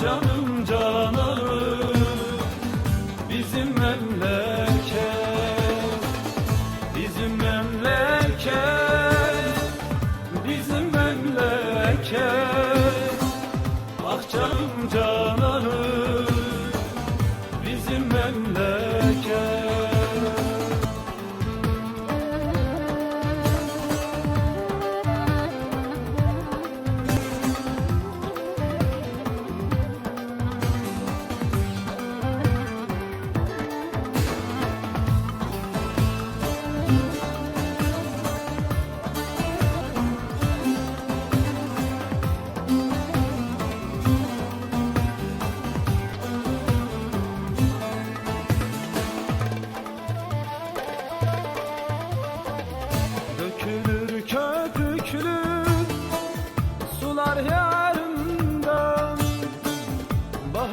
Ah canım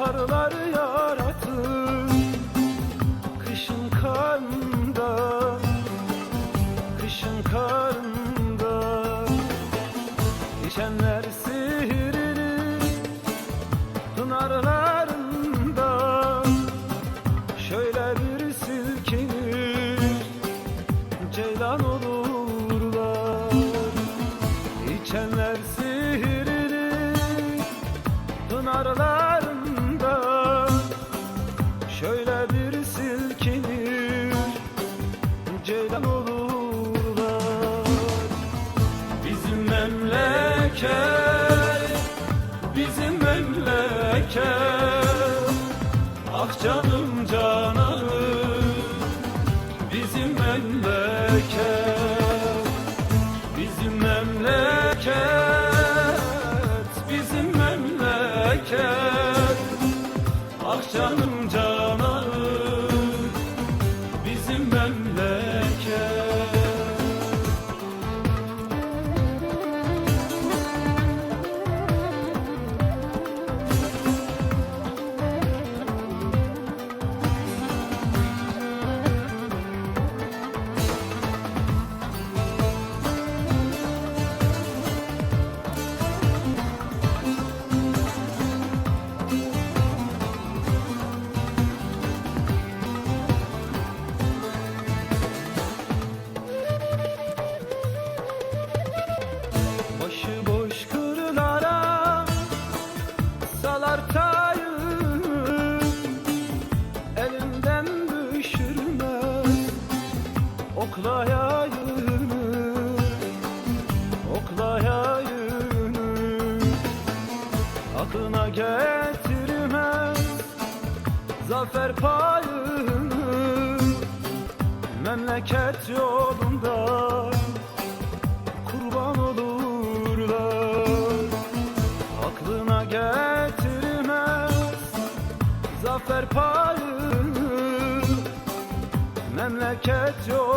Baharlar yaratır kışın karnında Kışın karnında İçenler sihirli pınarlarında Şöyle bir silkinir ceylan olurlar. İçenler sihirli pınarlarında Bizim memleket Bizim memleket. Ah canım cananım oklayayını Oklayayını Aklına getirmez zafer payını. Memleket yolunda kurban olurlar. Aklına getirmez zafer payını. Memleket yolunda